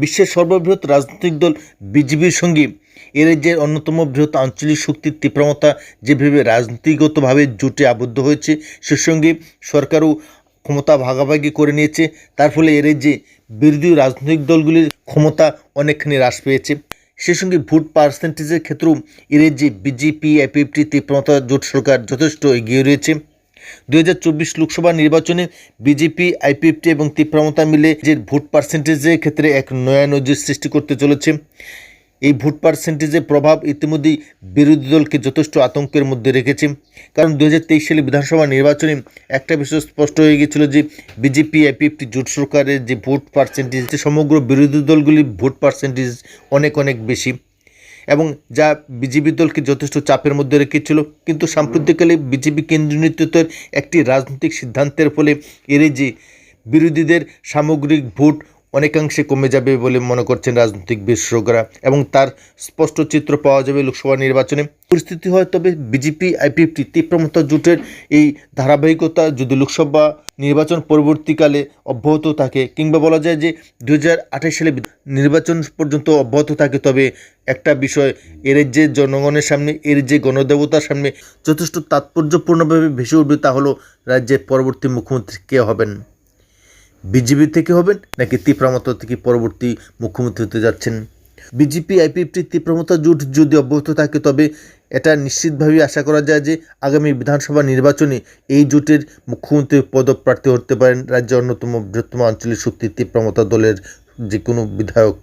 বিশ্বের সর্ববৃহৎ রাজনৈতিক দল বিজেপির সঙ্গে। এ রাজ্যের অন্যতম বৃহৎ আঞ্চলিক শক্তির তীব্রমতা যেভাবে রাজনীতিগতভাবে জোটে আবদ্ধ হয়েছে, সে সঙ্গে সরকারও ক্ষমতা ভাগাভাগি করে নিয়েছে। তার ফলে এ রাজ্যে বিরোধী রাজনৈতিক দলগুলির ক্ষমতা অনেকখানি হ্রাস পেয়েছে। সে সঙ্গে ভোট পার্সেন্টেজের ক্ষেত্রেও এ রাজ্যে বিজেপি আইপিএফটি তীব্রমতা জোট সরকার যথেষ্ট এগিয়ে রয়েছে। দু হাজার চব্বিশ লোকসভা নির্বাচনে বিজেপি, আইপিএফটি এবং তীব্রমতা মিলে যে ভোট পার্সেন্টেজের ক্ষেত্রে এক নয়া নজির সৃষ্টি করতে চলেছে। এই ভোট পার্সেন্টেজের প্রভাব ইতিমধ্যেই বিরোধী দলকে যথেষ্ট আতঙ্কের মধ্যে রেখেছে। কারণ দু হাজার তেইশ সালে বিধানসভা নির্বাচনে একটা বিষয় স্পষ্ট হয়ে গিয়েছিল যে বিজেপি, আইপিএফটি, জোট সরকারের যে ভোট পার্সেন্টেজ, সমগ্র বিরোধী দলগুলির ভোট পার্সেন্টেজ অনেক অনেক বেশি। এবং যা বিজেপি দলকে যথেষ্ট চাপের মধ্যে রেখেছিল, কিন্তু সাম্প্রতিককালে বিজেপি কেন্দ্রীয় নেতৃত্বের একটি রাজনৈতিক সিদ্ধান্তের ফলে এর যে বিরোধীদের সামগ্রিক ভোট অনেকাংশে কমে যাবে বলে মনে করছেন রাজনৈতিক বিশেষজ্ঞরা এবং তার স্পষ্ট চিত্র পাওয়া যাবে লোকসভা নির্বাচনে। পরিস্থিতি হয় তবে বিজেপি, আইপিএফটি তীব্রমতা জোটের এই ধারাবাহিকতা যদি লোকসভা নির্বাচন পরবর্তীকালে অব্যাহত থাকে কিংবা বলা যায় যে দু সালে নির্বাচন পর্যন্ত অব্যাহত থাকে, তবে একটা বিষয়, এর যে জনগণের সামনে, এর যে গণদেবতার সামনে যথেষ্ট তাৎপর্যপূর্ণভাবে ভেসে উঠবে তা হলো রাজ্যের পরবর্তী মুখ্যমন্ত্রী কে হবেন। বিজেপি থেকে হবেন নাকি তীব্রমতা থেকে পরবর্তী মুখ্যমন্ত্রী হতে যাচ্ছেন? বিজেপি আইপিএফটি তীব্রমতা জোট যদি অব্যাহত থাকে, তবে এটা নিশ্চিতভাবে আশা করা যায় যে আগামী বিধানসভা নির্বাচনে এই জোটের মুখ্যমন্ত্রী পদপ্রার্থী হতে পারেন রাজ্যের অন্যতম বৃহত্তম আঞ্চলিক শক্তি তীব্রমতা দলের যে কোনো বিধায়ক।